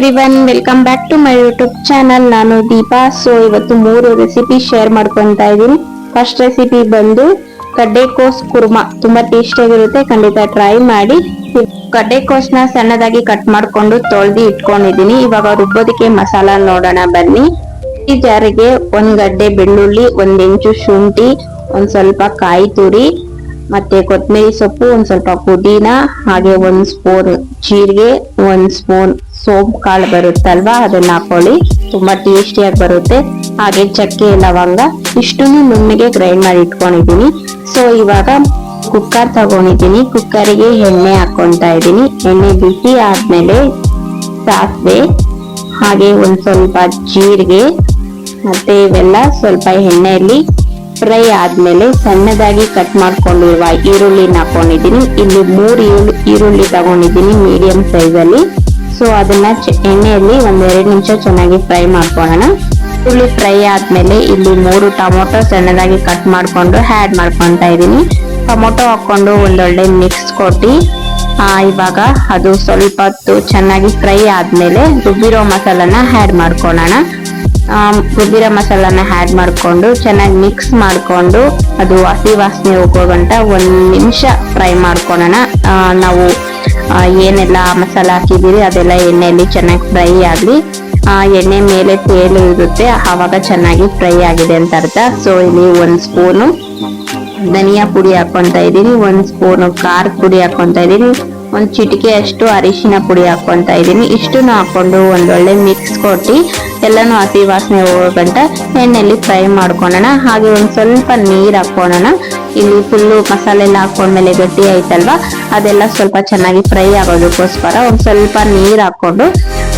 Everyone welcome back to my YouTube channel ನಾನು Deepa. So ಇವತ್ತು ಮೂರು ರೆಸಿಪಿ ಶೇರ್ ಮಾಡ್ಕೊತಾ ಇದ್ದೀನಿ. ಫಸ್ಟ್ ರೆಸಿಪಿ ಬಂದು ಕಡ್ಡೆಕೋಸ್ ಕುರ್ಮಾ. ತುಂಬಾ ಟೇಸ್ಟಿಯಾಗಿರುತ್ತೆ ಖಂಡಿತ ಟ್ರೈ ಮಾಡಿ. ಕಡ್ಡೆಕೋಸ್ನ ಸಣ್ಣದಾಗಿ ಕಟ್ ಮಾಡ್ಕೊಂಡು ತೊಳೆದು ಇಟ್ಕೊಂಡಿದ್ದೀನಿ. ಇವಾಗ ರುಬ್ಬೋದಕ್ಕೆ ಮಸಾಲ ನೋಡೋಣ, ಬನ್ನಿ. ಈ ಜಾರಿಗೆ ಒಂದ್ ಗಡ್ಡೆ ಬೆಳ್ಳುಳ್ಳಿ, ಒಂದ್ ಇಂಚು ಶುಂಠಿ, ಒಂದ್ ಸ್ವಲ್ಪ ಕಾಯಿ ತುರಿ, ಮತ್ತೆ ಕೊತ್ತಂಬರಿ ಸೊಪ್ಪು, ಒಂದ್ ಸ್ವಲ್ಪ ಪುದೀನ, ಹಾಗೆ ಒಂದ್ ಸ್ಪೂನ್ ಜೀರಿಗೆ, ಒಂದ್ ಸ್ಪೂನ್ ಸೋಂಪು ಕಾಳು ಬರುತ್ತಲ್ವಾ? ಅದನ್ನ ಹಾಕೊಳ್ಳಿ. ತುಂಬಾ ಟೇಸ್ಟಿಯಾಗಿ ಬರುತ್ತೆ. ಹಾಗೆ ಚಕ್ಕೆ, ಲವಂಗ ಇಷ್ಟನ್ನು ನುಣ್ಣಗೆ ಗ್ರೈಂಡ್ ಮಾಡಿ ಇಟ್ಕೊಂಡಿದ್ದೀನಿ. ಸೊ ಇವಾಗ ಕುಕ್ಕರ್ ತಗೊಂಡಿದ್ದೀನಿ. ಕುಕ್ಕರಿಗೆ ಎಣ್ಣೆ ಹಾಕೊಂತಾ ಇದ್ದೀನಿ. ಎಣ್ಣೆ ಬಿಸಿ ಆದ್ಮೇಲೆ ಸಾಸಿವೆ, ಹಾಗೆ ಒಂದ್ ಸ್ವಲ್ಪ ಜೀರಿಗೆ, ಮತ್ತೆ ಇವೆಲ್ಲ ಸ್ವಲ್ಪ ಎಣ್ಣೆಯಲ್ಲಿ ಫ್ರೈ ಆದ್ಮೇಲೆ ಸಣ್ಣದಾಗಿ ಕಟ್ ಮಾಡ್ಕೊಂಡಿರುವ ಈರುಳ್ಳಿನ ಹಾಕೊಂಡಿದ್ದೀನಿ ಇಲ್ಲಿ ಮೂರು ಈರುಳ್ಳಿ ಈರುಳ್ಳಿ ತಗೊಂಡಿದ್ದೀನಿ ಮೀಡಿಯಂ ಸೈಜ್ ಅಲ್ಲಿ. ಸೊ ಅದನ್ನ ಎಣ್ಣೆಯಲ್ಲಿ ಒಂದೆರಡು ನಿಮಿಷ ಚೆನ್ನಾಗಿ ಫ್ರೈ ಮಾಡ್ಕೊಳ್ಳೋಣ. ಈರುಳ್ಳಿ ಫ್ರೈ ಆದ್ಮೇಲೆ ಇಲ್ಲಿ ಮೂರು ಟೊಮೊಟೊ ಸಣ್ಣದಾಗಿ ಕಟ್ ಮಾಡ್ಕೊಂಡು ಆ್ಯಡ್ ಮಾಡ್ಕೊತಾ ಇದ್ದೀನಿ. ಟೊಮೊಟೊ ಹಾಕೊಂಡು ಒಂದೊಳ್ಳೆ ಮಿಕ್ಸ್ ಕೊಟ್ಟು ಇವಾಗ ಅದು ಸ್ವಲ್ಪ ಹೊತ್ತು ಚೆನ್ನಾಗಿ ಫ್ರೈ ಆದಮೇಲೆ ರುಬ್ಬಿರೋ ಮಸಾಲನ ಆ್ಯಡ್ ಮಾಡ್ಕೊಳ್ಳೋಣ. ರುಬ್ಬಿರೋ ಮಸಾಲಾನ ಆ್ಯಡ್ ಮಾಡಿಕೊಂಡು ಚೆನ್ನಾಗಿ ಮಿಕ್ಸ್ ಮಾಡಿಕೊಂಡು ಅದು ಹಸಿ ವಾಸನೆ ಹೋಗೋ ಗಂಟ ಒಂದು ನಿಮಿಷ ಫ್ರೈ ಮಾಡ್ಕೊಳ್ಳೋಣ. ನಾವು ಏನೆಲ್ಲ ಮಸಾಲ ಹಾಕಿದ್ದೀರಿ, ಅದೆಲ್ಲ ಎಣ್ಣೆಯಲ್ಲಿ ಚೆನ್ನಾಗಿ ಫ್ರೈ ಆಗಲಿ. ಎಣ್ಣೆ ಮೇಲೆ ತೇಲು ಇರುತ್ತೆ, ಆವಾಗ ಚೆನ್ನಾಗಿ ಫ್ರೈ ಆಗಿದೆ ಅಂತ ಅರ್ಥ. ಸೊ ಇಲ್ಲಿ ಒಂದು ಸ್ಪೂನು ಧನಿಯಾ ಪುಡಿ ಹಾಕೊಂತ ಇದ್ದೀನಿ, ಒಂದು ಸ್ಪೂನು ಖಾರ ಪುಡಿ ಹಾಕೊಂತ ಇದ್ದೀನಿ, ಒಂದು ಚಿಟಿಕೆ ಅಷ್ಟು ಅರಿಶಿನ ಪುಡಿ ಹಾಕೊಂತ ಇದ್ದೀನಿ. ಇಷ್ಟನ್ನು ಹಾಕೊಂಡು ಒಂದೊಳ್ಳೆ ಮಿಕ್ಸ್ ಕೊಟ್ಟು ಎಲ್ಲನೂ ಹಸಿ ವಾಸನೆ ಹೋಗೋ ಗಂಟ ಎಣ್ಣೆಯಲ್ಲಿ ಫ್ರೈ ಮಾಡ್ಕೊಳ್ಳೋಣ. ಹಾಗೆ ಒಂದು ಸ್ವಲ್ಪ ನೀರು ಹಾಕೊಳ್ಳೋಣ ಇಲ್ಲಿ ಫುಲ್ಲು ಮಸಾಲೆ ಎಲ್ಲ ಹಾಕೊಂಡ್ಮೇಲೆ ಗಟ್ಟಿ ಆಯ್ತಲ್ವಾ? ಅದೆಲ್ಲ ಸ್ವಲ್ಪ ಚೆನ್ನಾಗಿ ಫ್ರೈ ಆಗೋದಕ್ಕೋಸ್ಕರ ಒಂದು ಸ್ವಲ್ಪ ನೀರು ಹಾಕೊಂಡು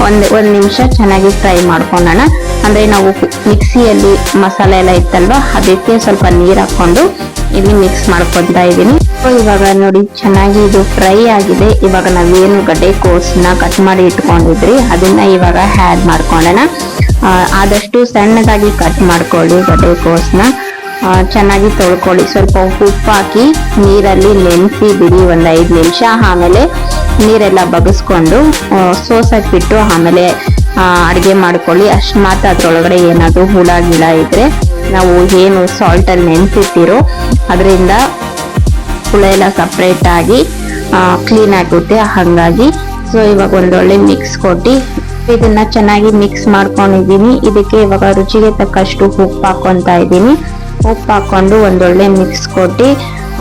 ಒಂದು ಒಂದು ನಿಮಿಷ ಚೆನ್ನಾಗಿ ಫ್ರೈ ಮಾಡ್ಕೊಳ್ಳೋಣ ಅಂದ್ರೆ ನಾವು ಮಿಕ್ಸಿಯಲ್ಲಿ ಮಸಾಲೆ ಎಲ್ಲ ಇತ್ತಲ್ವಾ ಅದಕ್ಕೆ ಸ್ವಲ್ಪ ನೀರು ಹಾಕೊಂಡು ಇಲ್ಲಿ ಮಿಕ್ಸ್ ಮಾಡ್ಕೊತಾ So, ಇವಾಗ ನೋಡಿ ಚೆನ್ನಾಗಿ ಇದು ಫ್ರೈ ಆಗಿದೆ. ಇವಾಗ ನಾವೇನು ಗಡ್ಡೆ ಕೋಸನ್ನ ಕಟ್ ಮಾಡಿ ಇಟ್ಕೊಂಡಿದ್ರಿ ಅದನ್ನ ಇವಾಗ ಹ್ಯಾಡ್ ಮಾಡ್ಕೊಳ್ಳೋಣ. ಆದಷ್ಟು ಸಣ್ಣದಾಗಿ ಕಟ್ ಮಾಡ್ಕೊಳ್ಳಿ ಗಡ್ಡೆ ಕೋಸ್ನ ಆ, ಚೆನ್ನಾಗಿ ತೊಳ್ಕೊಳ್ಳಿ. ಸ್ವಲ್ಪ ಉಪ್ಪು ಹಾಕಿ ನೀರಲ್ಲಿ ನೆನೆಸಿ ಬಿಡಿ ಒಂದು ಐದು ನಿಮಿಷ. ಆಮೇಲೆ ನೀರೆಲ್ಲ ಬಗಸ್ಕೊಂಡು ಸೋಸಕ್ಕೆ ಬಿಟ್ಟು ಆಮೇಲೆ ಅಡುಗೆ ಮಾಡ್ಕೊಳ್ಳಿ. ಅಷ್ಟು ಮಾತ್ರ ಅದರೊಳಗಡೆ ಏನಾದರೂ ಹುಳ ಗಿಡ ಇದ್ದರೆ ನಾವು ಏನು ಸಾಲ್ಟಲ್ಲಿ ನೆನ್ಸಿಟ್ಟಿರೋ ಅದರಿಂದ ಹುಳ ಎಲ್ಲ ಸಪ್ರೇಟಾಗಿ ಕ್ಲೀನ್ ಆಗುತ್ತೆ. ಹಾಗಾಗಿ ಸೊ, ಇವಾಗ ಒಂದೊಳ್ಳೆ ಮಿಕ್ಸ್ ಕೊಟ್ಟು ಇದನ್ನ ಚೆನ್ನಾಗಿ ಮಿಕ್ಸ್ ಮಾಡ್ಕೊಂಡಿದ್ದೀನಿ. ಇದಕ್ಕೆ ಇವಾಗ ರುಚಿಗೆ ತಕ್ಕಷ್ಟು ಉಪ್ಪು ಹಾಕೊಂತ ಇದ್ದೀನಿ. ಉಪ್ಪು ಹಾಕೊಂಡು ಒಂದೊಳ್ಳೆ ಮಿಕ್ಸ್ ಕೊಟ್ಟು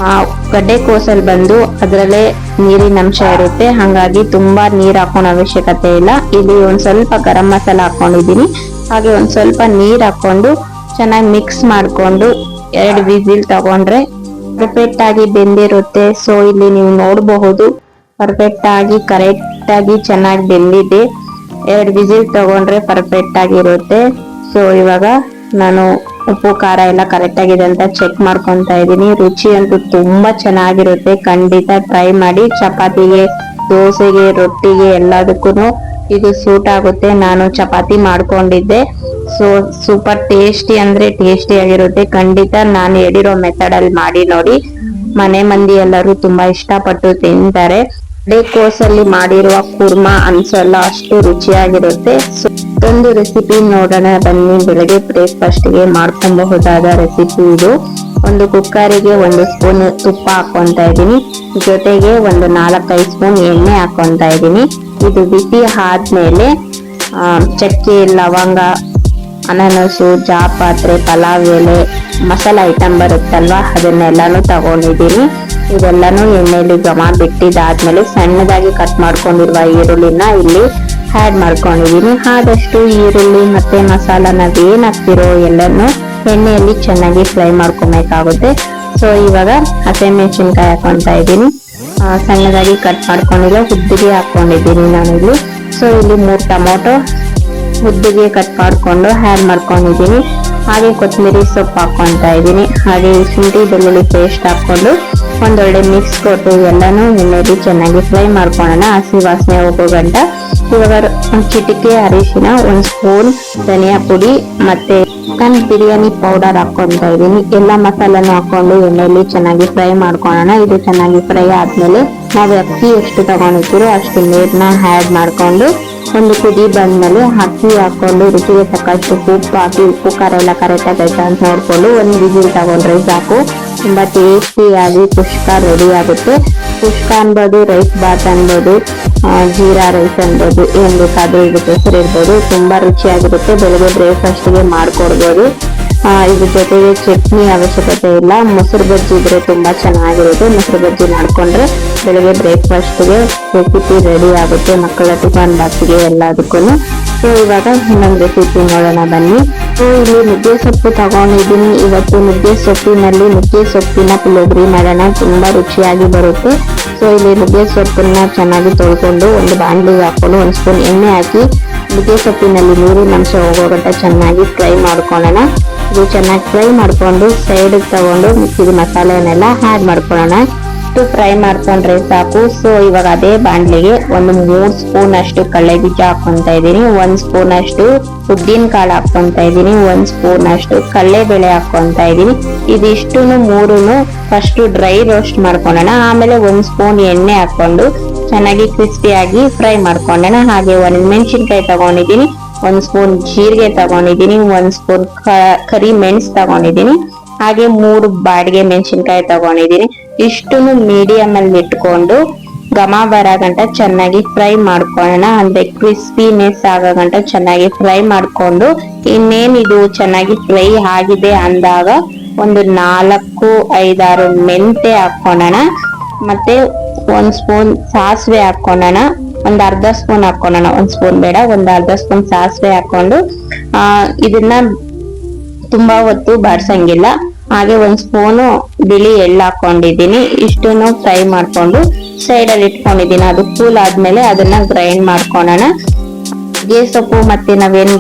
ಆ, ಗಡ್ಡೆ ಕೋಸಲ್ಲಿ ಬಂದು ಅದರಲ್ಲೇ ನೀರಿನ ಅಂಶ ಇರುತ್ತೆ. ಹಾಗಾಗಿ ತುಂಬಾ ನೀರು ಹಾಕೋಣ ಅವಶ್ಯಕತೆ ಇಲ್ಲ. ಇಲ್ಲಿ ಒಂದು ಸ್ವಲ್ಪ ಗರಂ ಮಸಾಲ ಹಾಕೊಂಡಿದ್ದೀನಿ. ಹಾಗೆ ಒಂದು ಸ್ವಲ್ಪ ನೀರು ಹಾಕೊಂಡು ಚೆನ್ನಾಗಿ ಮಿಕ್ಸ್ ಮಾಡಿಕೊಂಡು ಎರಡು ವಿಸಿಲ್ ತಗೊಂಡ್ರೆ ಪರ್ಫೆಕ್ಟ್ ಆಗಿ ಬೆಂದಿರುತ್ತೆ. ಸೊ ಇಲ್ಲಿ ನೀವು ನೋಡಬಹುದು ಪರ್ಫೆಕ್ಟ್ ಆಗಿ ಕರೆಕ್ಟ್ ಆಗಿ ಚೆನ್ನಾಗಿ ಬೆಂದಿದೆ. ಎರಡು ವಿಸಿಲ್ ತಗೊಂಡ್ರೆ ಪರ್ಫೆಕ್ಟ್ ಆಗಿರುತ್ತೆ ಸೊ ಇವಾಗ ನಾನು ಉಪ್ಪು, ಖಾರ ಎಲ್ಲ ಕರೆಕ್ಟ್ ಆಗಿದೆ ಅಂತ ಚೆಕ್ ಮಾಡ್ಕೊಂತ ಇದ್ದೀನಿ. ರುಚಿ ಅಂತೂ ತುಂಬಾ ಚೆನ್ನಾಗಿರುತ್ತೆ. ಖಂಡಿತ ಟ್ರೈ ಮಾಡಿ ಚಪಾತಿಗೆ, ದೋಸೆಗೆ, ರೊಟ್ಟಿಗೆ ಎಲ್ಲದಕ್ಕೂ ಇದು ಸೂಟ್ ಆಗುತ್ತೆ. ನಾನು ಚಪಾತಿ ಮಾಡ್ಕೊಂಡಿದ್ದೆ. ಸೊ ಸೂಪರ್ ಟೇಸ್ಟಿ ಅಂದ್ರೆ ಟೇಸ್ಟಿ ಆಗಿರುತ್ತೆ. ಖಂಡಿತ ನಾನು ಹೇಳಿರೋ ಮೆಥಡ್ ಅಲ್ಲಿ ಮಾಡಿ ನೋಡಿ. ಮನೆ ಮಂದಿ ಎಲ್ಲರೂ ತುಂಬಾ ಇಷ್ಟಪಟ್ಟು ತಿಂತಾರೆ. ಅದೇ ಕೋಸಲ್ಲಿ ಮಾಡಿರುವ ಕುರ್ಮಾ ಅನ್ಸಲ್ಲ, ಅಷ್ಟು ರುಚಿಯಾಗಿರುತ್ತೆ. ಸೊ ಒಂದು ರೆಸಿಪಿ ನೋಡೋಣ, ಬನ್ನಿ. ಬೆಳಗ್ಗೆ ಬ್ರೇಕ್ಫಾಸ್ಟ್ಗೆ ಮಾಡ್ಕೊಬಹುದಾದ ರೆಸಿಪಿ ಇದು. ಒಂದು ಕುಕ್ಕರಿಗೆ ಒಂದು ಸ್ಪೂನ್ ತುಪ್ಪ ಹಾಕೊಂತ ಇದ್ದೀನಿ. ಜೊತೆಗೆ ಒಂದು ನಾಲ್ಕೈದು ಸ್ಪೂನ್ ಎಣ್ಣೆ ಹಾಕೊಂತ ಇದ್ದೀನಿ. ಇದು ಬಿಸಿ ಆದ್ಮೇಲೆ ಚಕ್ಕೆ, ಲವಂಗ, ಅನಾನಸು, ಜಾಪಾತ್ರೆ, ಪಲಾವ್, ಎಲೆ, ಮಸಾಲ ಐಟಮ್ ಬರುತ್ತಲ್ವಾ? ಅದನ್ನೆಲ್ಲಾನು ತಗೊಂಡಿದ್ದೀನಿ. ಇದೆಲ್ಲಾನು ಎಣ್ಣೆಯಲ್ಲಿ ಜಮಾ ಬಿಟ್ಟಿದ್ದಾದ್ಮೇಲೆ ಸಣ್ಣದಾಗಿ ಕಟ್ ಮಾಡ್ಕೊಂಡಿರುವ ಈರುಳ್ಳಿನ ಇಲ್ಲಿ ಆ್ಯಡ್ ಮಾಡ್ಕೊಂಡಿದ್ದೀನಿ ಆದಷ್ಟು ಈರುಳ್ಳಿ ಮತ್ತು ಮಸಾಲ ಏನು ಹಾಕ್ತಿರೋ ಎಲ್ಲನೂ ಎಣ್ಣೆಯಲ್ಲಿ ಚೆನ್ನಾಗಿ ಫ್ರೈ ಮಾಡ್ಕೊಬೇಕಾಗುತ್ತೆ. ಸೊ ಇವಾಗ ಹಸಿಮೆಣಸಿನ್ಕಾಯಿ ಹಾಕೊತಾ ಇದ್ದೀನಿ. ಸಣ್ಣದಾಗಿ ಕಟ್ ಮಾಡ್ಕೊಂಡಿಲ್ಲ ಉದ್ದಿಗೆ ಹಾಕ್ಕೊಂಡಿದ್ದೀನಿ ನಾನು ಇಲ್ಲಿ. ಸೊ ಇಲ್ಲಿ ಮೂರು ಟೊಮೊಟೊ ಉದ್ದಿಗೆ ಕಟ್ ಮಾಡಿಕೊಂಡು ಆ್ಯಡ್ ಮಾಡ್ಕೊಂಡಿದ್ದೀನಿ. ಹಾಗೆ ಕೊತ್ತಂಬರಿ ಸೊಪ್ಪು ಹಾಕ್ಕೊತಾ ಇದ್ದೀನಿ. ಹಾಗೆ ಶುಂಠಿ ಬೆಳ್ಳುಳ್ಳಿ ಪೇಸ್ಟ್ ಹಾಕೊಂಡು ಒಂದೊಳ್ಳೆ ಮಿಕ್ಸ್ ಕೊಟ್ಟು ಎಲ್ಲಾನು ಎಣ್ಣೆಲಿ ಚೆನ್ನಾಗಿ ಫ್ರೈ ಮಾಡ್ಕೊಳ್ಳೋಣ ಹಸಿ ವಾಸನೆ ಹೋಗೋ ಗಂಟ. ಇವಾಗ ಒಂದು ಚಿಟಿಕೆ ಅರಿಶಿನ, ಒಂದು ಸ್ಪೂನ್ ಧನಿಯಾ ಪುಡಿ ಮತ್ತೆ ಚಿಕನ್ ಬಿರಿಯಾನಿ ಪೌಡರ್ ಹಾಕೊಂತ ಇದ್ದೀನಿ. ಎಲ್ಲ ಮಸಾಲೆನ ಹಾಕೊಂಡು ಎಣ್ಣೆಯಲ್ಲಿ ಚೆನ್ನಾಗಿ ಫ್ರೈ ಮಾಡ್ಕೊಳ್ಳೋಣ ಇದು ಚೆನ್ನಾಗಿ ಫ್ರೈ ಆದ್ಮೇಲೆ ನಾವು ಅಕ್ಕಿ ಎಷ್ಟು ತಗೊಂಡಿರ್ತೀರೋ ಅಷ್ಟು ನೀರನ್ನ ಆ್ಯಡ್ ಮಾಡ್ಕೊಂಡು ಒಂದು ಕುದಿ ಬಂದ್ಮೇಲೆ ಅಕ್ಕಿ ಹಾಕೊಂಡು ರುಚಿಗೆ ತಕ್ಕಷ್ಟು ಉಪ್ಪು ಹಾಕಿ, ಉಪ್ಪು, ಖಾರ ಎಲ್ಲ ಕರೆಕ್ಟ್ ಆಗೈತಾ ಅಂತ ನೋಡಿಕೊಂಡು ಒಂದು ಬಿಸಿಲು ತಗೊಂಡ್ರೆ ಸಾಕು. ತುಂಬಾ ಟೇಸ್ಟಿಯಾಗಿ ಕುಷ್ಕ ರೆಡಿ ಆಗುತ್ತೆ. ಕುಷ್ಕ ಅನ್ಬೋದು ರೈಸ್ ಬಾತ್ ಅನ್ಬೋದು ಜೀರಾ ರೈಸ್ ಅನ್ಬೋದು, ಏನು ಬೇಕಾದ್ರೂ ಇದಕ್ಕೆ ಹೆಸರು ಇರ್ಬೋದು. ತುಂಬಾ ರುಚಿಯಾಗಿರುತ್ತೆ. ಬೆಳಗ್ಗೆ ಬ್ರೇಕ್ಫಾಸ್ಟ್ಗೆ ಮಾಡಿಕೊಡ್ಬೋದು. ಇದ್ರ ಜೊತೆಗೆ ಚಟ್ನಿ ಅವಶ್ಯಕತೆ ಇಲ್ಲ. ಮೊಸರು ಬಜ್ಜಿ ಇದ್ರೆ ತುಂಬಾ ಚೆನ್ನಾಗಿರುತ್ತೆ. ಮೊಸರು ಬಜ್ಜಿ ಮಾಡ್ಕೊಂಡ್ರೆ ಬೆಳಗ್ಗೆ ಬ್ರೇಕ್ಫಾಸ್ಟ್ಗೆ ರೆಸಿಪಿ ರೆಡಿ ಆಗುತ್ತೆ. ಮಕ್ಕಳ ಟಿಫನ್ ಬಾಕ್ಸ್ಗೆ ಎಲ್ಲದಕ್ಕೂ ಸೊ ಇವಾಗ ಇನ್ನೊಂದು ರೆಸಿಪಿ ನೋಡೋಣ ಬನ್ನಿ. ಸೊ, ಇಲ್ಲಿ ನುಗ್ಗೆ ಸೊಪ್ಪು ತಗೊಂಡಿದ್ದೀನಿ. ಇವತ್ತು ನುಗ್ಗೆ ಸೊಪ್ಪಿನಲ್ಲಿ ನುಗ್ಗೆ ಸೊಪ್ಪಿನ ಪುಳಿಯೋಗರೆ ಮಾಡೋಣ. ತುಂಬ ರುಚಿಯಾಗಿ ಬರುತ್ತೆ. ಸೊ, ಇಲ್ಲಿ ನುಗ್ಗೆ ಸೊಪ್ಪನ್ನ ಚೆನ್ನಾಗಿ ತೊಳ್ಕೊಂಡು ಒಂದು ಬಾಣಲಿಗೆ ಹಾಕೊಂಡು ಒಂದು ಸ್ಪೂನ್ ಎಣ್ಣೆ ಹಾಕಿ ನುಗ್ಗೆ ಸೊಪ್ಪಿನಲ್ಲಿ ನೀರಿನ ಅಂಶ ಹೋಗೋ ಗಂಟ ಚೆನ್ನಾಗಿ ಫ್ರೈ ಮಾಡ್ಕೊಳ್ಳೋಣ. ಇದು ಚೆನ್ನಾಗಿ ಫ್ರೈ ಮಾಡ್ಕೊಂಡು ಸೈಡಿಗೆ ತಗೊಂಡು ಮಿಕ್ಕಿದ ಮಸಾಲೆನೆಲ್ಲ ಆ್ಯಡ್ ಮಾಡ್ಕೊಳ್ಳೋಣ. ಇಷ್ಟು ಫ್ರೈ ಮಾಡ್ಕೊಂಡ್ರೆ ಸಾಕು. ಸೊ ಇವಾಗ ಅದೇ ಬಾಂಡ್ಲಿಗೆ ಒಂದು ಮೂರು ಸ್ಪೂನ್ ಅಷ್ಟು ಕಳ್ಳೆ ಬೀಜ ಹಾಕೊಂತ ಇದೀನಿ ಒಂದ್ ಸ್ಪೂನ್ ಅಷ್ಟು ಉದ್ದಿನ ಕಾಳು ಹಾಕೊಂತ ಇದೀನಿ ಒಂದ್ ಸ್ಪೂನ್ ಅಷ್ಟು ಕಡಲೆಬೇಳೆ ಹಾಕೊಂತ ಇದೀನಿ ಇದಿಷ್ಟು ಮೂರುನು ಫಸ್ಟ್ ಡ್ರೈ ರೋಸ್ಟ್ ಮಾಡ್ಕೊಳ್ಳೋಣ ಆಮೇಲೆ ಒಂದ್ ಸ್ಪೂನ್ ಎಣ್ಣೆ ಹಾಕೊಂಡು ಚೆನ್ನಾಗಿ ಕ್ರಿಸ್ಪಿಯಾಗಿ ಫ್ರೈ ಮಾಡ್ಕೊಂಡೋಣ. ಹಾಗೆ ಒಂದ್ ಮೆಣಸಿನ್ಕಾಯಿ ತಗೊಂಡಿದೀನಿ ಒಂದ್ ಸ್ಪೂನ್ ಜೀರಿಗೆ ತಗೊಂಡಿದೀನಿ ಒಂದ್ ಸ್ಪೂನ್ ಕರಿ ಮೆಣಸ್ ತಗೊಂಡಿದೀನಿ ಹಾಗೆ ಮೂರು ಬಾಡಿಗೆ ಮೆಣಸಿನ್ಕಾಯಿ ತಗೊಂಡಿದೀನಿ ಇಷ್ಟನ್ನು ಮೀಡಿಯಂ ಅಲ್ಲಿ ಇಟ್ಕೊಂಡು ಘಮ ಬರೋ ಗಂಟ ಚೆನ್ನಾಗಿ ಫ್ರೈ ಮಾಡ್ಕೊಳ್ಳೋಣ. ಅಂದ್ರೆ ಕ್ರಿಸ್ಪಿನೆಸ್ ಆಗೋ ಗಂಟ ಚೆನ್ನಾಗಿ ಫ್ರೈ ಮಾಡ್ಕೊಂಡು, ಇನ್ನೇನ್ ಇದು ಚೆನ್ನಾಗಿ ಫ್ರೈ ಆಗಿದೆ ಅಂದಾಗ ಒಂದು ನಾಲ್ಕು, ಐದಾರು ಮೆಂತೆ ಹಾಕೊಳ್ಳೋಣ ಮತ್ತೆ ಒಂದ್ ಸ್ಪೂನ್ ಸಾಸಿವೆ ಹಾಕೊಳ್ಳೋಣ ಒಂದ್ ಅರ್ಧ ಸ್ಪೂನ್ ಹಾಕೊಳ್ಳೋಣ ಒಂದ್ ಸ್ಪೂನ್ ಬೇಡ, ಒಂದ್ ಅರ್ಧ ಸ್ಪೂನ್ ಸಾಸಿವೆ ಹಾಕೊಂಡು ಇದನ್ನ ತುಂಬಾ ಹೊತ್ತು ಬಾಡ್ಸಂಗಿಲ್ಲ ಹಾಗೆ ಒಂದು ಸ್ಪೂನು ಬಿಳಿ ಎಳ್ಳು ಹಾಕೊಂಡಿದ್ದೀನಿ ಇಷ್ಟನ್ನು ಫ್ರೈ ಮಾಡ್ಕೊಂಡು ಸೈಡ್ ಅಲ್ಲಿ ಇಟ್ಕೊಂಡಿದೀನಿ ಅದು ಕೂಲ್ ಆದ್ಮೇಲೆ ಅದನ್ನ ಗ್ರೈಂಡ್ ಮಾಡ್ಕೊಳ್ಳೋಣ ಗೆ ಸೊಪ್ಪು ಮತ್ತೆ ನಾವೇನು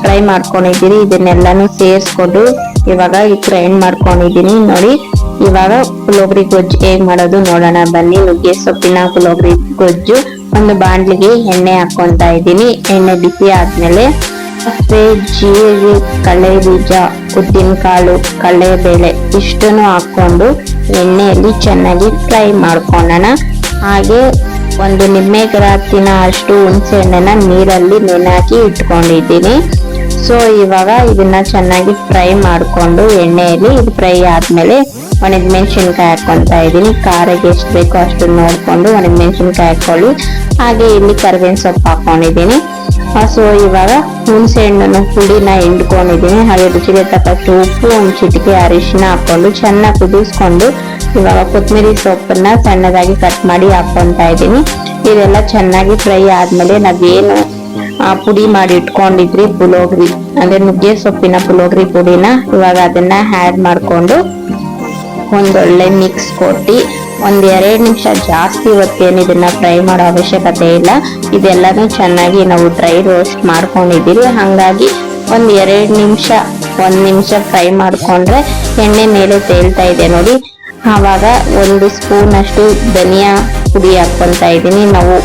ಫ್ರೈ ಮಾಡ್ಕೊಂಡಿದ್ದೀರಿ, ಇದನ್ನೆಲ್ಲಾನು ಸೇರಿಸ್ಕೊಂಡು ಇವಾಗ ಗ್ರೈಂಡ್ ಮಾಡ್ಕೊಂಡಿದ್ದೀನಿ. ನೋಡಿ, ಇವಾಗ ಪುಲೋಗ್ರಿ ಗೊಜ್ಜು ಹೇಗ್ ಮಾಡೋದು ನೋಡೋಣ. ಬನ್ನಿ, ನುಗ್ಗೆ ಸೊಪ್ಪಿನ ಪುಲೋಗ್ರಿ ಗೊಜ್ಜು. ಒಂದು ಬಾಂಡ್ಲಿಗೆ ಎಣ್ಣೆ ಹಾಕೊಂತ ಇದ್ದೀನಿ. ಎಣ್ಣೆ ಬಿಸಿ ಆದ್ಮೇಲೆ ಸಾಸಿವೆ ಜೀರಿಗೆ ಕಳೆ ಬೀಜ ಉದ್ದಿನಕಾಳು ಕಡಲೆಬೇಳೆ ಇಷ್ಟನ್ನು ಹಾಕ್ಕೊಂಡು ಎಣ್ಣೆಯಲ್ಲಿ ಚೆನ್ನಾಗಿ ಫ್ರೈ ಮಾಡ್ಕೊಳ್ಳೋಣ ಹಾಗೆ ಒಂದು ನಿಂಬೆ ಗ್ರಾತಿನ ಅಷ್ಟು ಹುಣಸೆ ಹಣ್ಣನ್ನ ನೀರಲ್ಲಿ ನೆನಾಕಿ ಇಟ್ಕೊಂಡಿದ್ದೀನಿ. ಸೊ ಇವಾಗ ಇದನ್ನ ಚೆನ್ನಾಗಿ ಫ್ರೈ ಮಾಡಿಕೊಂಡು ಎಣ್ಣೆಯಲ್ಲಿ ಇದು ಫ್ರೈ ಆದಮೇಲೆ ಮೆಣಸಿನ್ಕಾಯಿ ಹಾಕೊಂತ ಇದ್ದೀನಿ. ಖಾರಕ್ಕೆ ಎಷ್ಟು ಬೇಕೋ ಅಷ್ಟು ನೋಡಿಕೊಂಡು ಒಣದ್ ಮೆಣಸಿನ್ಕಾಯಿ ಹಾಕೊಳ್ಳಿ ಹಾಗೆ ಇಲ್ಲಿ ಕರಿಬೇವಿನ ಸೊಪ್ಪು ಹಾಕೊಂಡಿದ್ದೀನಿ ಸೊ ಇವಾಗ ಹುಣಸೆ ಹಣ್ಣನ್ನು ಪುಡಿನ ಹಿಂಡ್ಕೊಂಡಿದ್ದೀನಿ. ಹಾಗೆ ರುಚಿಗೆ ತಕ್ಕಷ್ಟು ಉಪ್ಪು, ಒಂದು ಚಿಟಿಕೆ ಅರಿಶಿನ ಹಾಕೊಂಡು ಚೆನ್ನಾಗಿ ಕುದಿಸ್ಕೊಂಡು ಇವಾಗ ಕೊತ್ತಂಬರಿ ಸೊಪ್ಪನ್ನ ಸಣ್ಣದಾಗಿ ಕಟ್ ಮಾಡಿ ಹಾಕೊಂತ ಇದ್ದೀನಿ. ಇದೆಲ್ಲ ಚೆನ್ನಾಗಿ ಫ್ರೈ ಆದಮೇಲೆ ನಾವೇನು ಪುಡಿ ಮಾಡಿ ಇಟ್ಕೊಂಡಿದ್ರಿ ಪುಳೋಗ್ರಿ ಅಂದ್ರೆ ನುಗ್ಗೆ ಸೊಪ್ಪಿನ ಪುಳೋಗ್ರಿ ಪುಡಿನ. ಇವಾಗ ಅದನ್ನ ಆ್ಯಡ್ ಮಾಡ್ಕೊಂಡು ಒಂದೊಳ್ಳೆ ಮಿಕ್ಸ್ ಕೊಟ್ಟು ಒಂದು ಎರಡು ನಿಮಿಷ ಜಾಸ್ತಿ ಹೊತ್ತೇನು ಇದನ್ನ ಫ್ರೈ ಮಾಡೋ ಅವಶ್ಯಕತೆ ಇಲ್ಲ. ಇದೆಲ್ಲಾನು ಚೆನ್ನಾಗಿ ನಾವು ಡ್ರೈ ರೋಸ್ಟ್ ಮಾಡ್ಕೊಂಡಿದ್ದೀವಿ. ಹಾಗಾಗಿ ಒಂದು ಎರಡು ನಿಮಿಷ, ಒಂದು ನಿಮಿಷ ಫ್ರೈ ಮಾಡ್ಕೊಂಡ್ರೆ ಎಣ್ಣೆ ಮೇಲೆ ತೇಲ್ತಾ ಇದೆ ನೋಡಿ. ಆವಾಗ ಒಂದು ಸ್ಪೂನ್ ಅಷ್ಟು ಧನಿಯಾ ಪುಡಿ ಹಾಕ್ಕೊತಾ ಇದ್ದೀನಿ. ನಾವು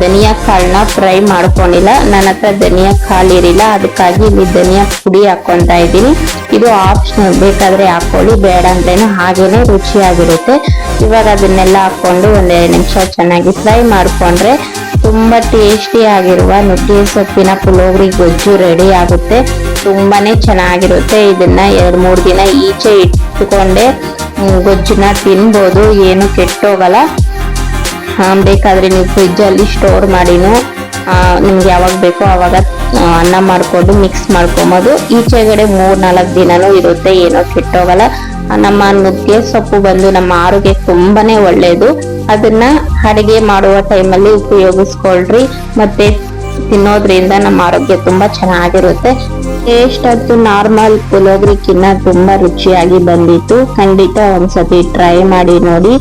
ಧನಿಯಾ ಕಾಳನ್ನ ಫ್ರೈ ಮಾಡ್ಕೊಂಡಿಲ್ಲ. ನನ್ನ ಹತ್ರ ಧನಿಯಾ ಕಾಳು ಇರಲಿಲ್ಲ ಅದಕ್ಕಾಗಿ ಇಲ್ಲಿ ಧನಿಯಾ ಪುಡಿ ಹಾಕೊಂತ ಇದ್ದೀನಿ. ಇದು ಆಪ್ಷನಲ್ ಬೇಕಾದ್ರೆ ಹಾಕೊಳ್ಳಿ. ಬೇಡ ಅಂದ್ರೇನು ಹಾಗೇನೆ ರುಚಿಯಾಗಿರುತ್ತೆ. ಇವಾಗ ಅದನ್ನೆಲ್ಲ ಹಾಕೊಂಡು ಒಂದೆರಡು ನಿಮಿಷ ಚೆನ್ನಾಗಿ ಫ್ರೈ ಮಾಡಿಕೊಂಡ್ರೆ ತುಂಬ ಟೇಸ್ಟಿ ಆಗಿರುವ ನುಗ್ಗೆ ಸೊಪ್ಪಿನ ಪುಳೋಗ್ರಿ ಗೊಜ್ಜು ರೆಡಿ ಆಗುತ್ತೆ. ತುಂಬಾ ಚೆನ್ನಾಗಿರುತ್ತೆ. ಇದನ್ನ ಎರಡು ಮೂರು ದಿನ ಈಚೆ ಇಟ್ಕೊಂಡೆ ಹ್ಮ್, ಗೊಜ್ಜನ್ನ ತಿನ್ಬೋದು. ಏನು ಕೆಟ್ಟೋಗಲ್ಲ. ಬೇಕಾದ್ರೆ ನೀವು ಫ್ರಿಜ್ಜಲ್ಲಿ ಸ್ಟೋರ್ ಮಾಡಿನೂ ನಿಮ್ಗೆ ಯಾವಾಗ ಬೇಕೋ ಅವಾಗ ಅನ್ನ ಮಾಡ್ಕೊಂಡು ಮಿಕ್ಸ್ ಮಾಡ್ಕೊಂಬೋದು. ಈಚೆಗಡೆ ಮೂರು ನಾಲ್ಕು ದಿನನೂ ಇರುತ್ತೆ, ಏನೋ ಕೆಟ್ಟೋಗಲ್ಲ. ನಮ್ಮ ನುಗ್ಗೆ ಸೊಪ್ಪು ಬಂದು ನಮ್ಮ ಆರೋಗ್ಯಕ್ಕೆ ತುಂಬಾನೇ ಒಳ್ಳೆಯದು ಅದನ್ನ ಅಡುಗೆ ಮಾಡುವ ಟೈಮಲ್ಲಿ ಉಪಯೋಗಿಸ್ಕೊಳ್ರಿ. ಮತ್ತೆ ತಿನ್ನೋದ್ರಿಂದ ನಮ್ಮ ಆರೋಗ್ಯ ತುಂಬಾ ಚೆನ್ನಾಗಿರುತ್ತೆ. ಟೇಸ್ಟ್ ಅಂತೂ ನಾರ್ಮಲ್ ಪುಲೋಗ್ರಿಕ್ಕಿನ್ನ ತುಂಬಾ ರುಚಿಯಾಗಿ ಬಂದಿತ್ತು. ಖಂಡಿತ ಒಂದ್ಸತಿ ಟ್ರೈ ಮಾಡಿ ನೋಡಿ.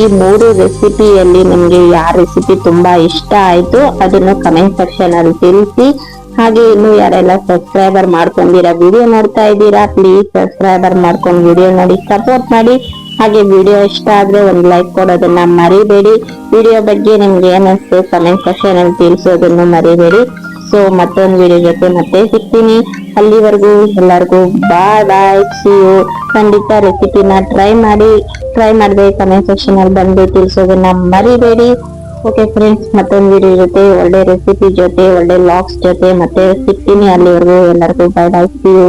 ಈ ಮೂರು ರೆಸಿಪಿಯಲ್ಲಿ ನಿಮ್ಗೆ ಯಾವ ರೆಸಿಪಿ ತುಂಬಾ ಇಷ್ಟ ಆಯ್ತು ಅದನ್ನು ಕಮೆಂಟ್ ಸೆಕ್ಷನ್ ಅಲ್ಲಿ ತಿಳಿಸಿ. ಹಾಗೆ ಇನ್ನು ಯಾರೆಲ್ಲ ಸಬ್ಸ್ಕ್ರೈಬರ್ ಮಾಡ್ಕೊಂಡಿರಾ ವಿಡಿಯೋ ನೋಡ್ತಾ ಇದ್ದೀರಾ ಪ್ಲೀಸ್ ಸಬ್ಸ್ಕ್ರೈಬರ್ ಮಾಡ್ಕೊಂಡು ವಿಡಿಯೋ ನೋಡಿ ಸಪೋರ್ಟ್ ಮಾಡಿ. ಹಾಗೆ ವಿಡಿಯೋ ಇಷ್ಟ ಆದ್ರೆ ಒಂದು ಲೈಕ್ ಕೊಡೋದನ್ನ ಮರಿಬೇಡಿ. ವಿಡಿಯೋ ಬಗ್ಗೆ ನಿಮ್ಗೆ ಏನಿಸ್ತು ಕಮೆಂಟ್ ಸೆಕ್ಷನ್ ಅಲ್ಲಿ ತಿಳಿಸೋದನ್ನು ಮರಿಬೇಡಿ. ಸೊ ಮತ್ತೊಂದು ವಿಡಿಯೋ ಜೊತೆ ಮತ್ತೆ ಸಿಗ್ತೀನಿ. ಅಲ್ಲಿವರೆಗೂ ಎಲ್ಲರಿಗೂ ಬಾಯ್ ಬಾಯ್ ಸಿಯು ಖಂಡಿತ ರೆಸಿಪಿನ ಟ್ರೈ ಮಾಡಿ ಟ್ರೈ ಮಾಡಿದೆ ಕಮೆಂಟ್ ಸೆಕ್ಷನ್ ಅಲ್ಲಿ ಬಂದು ತಿಳಿಸೋದನ್ನ ಮರಿಬೇಡಿ. ಓಕೆ ಫ್ರೆಂಡ್ಸ್ ಮತ್ತೊಂದು ವಿಡಿಯೋ ಜೊತೆ, ಒಳ್ಳೆ ರೆಸಿಪಿ ಜೊತೆ, ಒಳ್ಳೆ ಲಾಕ್ಸ್ ಜೊತೆ ಮತ್ತೆ ಸಿಗ್ತೀನಿ. ಅಲ್ಲಿವರೆಗೂ ಎಲ್ಲರಿಗೂ ಬಾಯ್ ಬೈ ಸಿ ಯು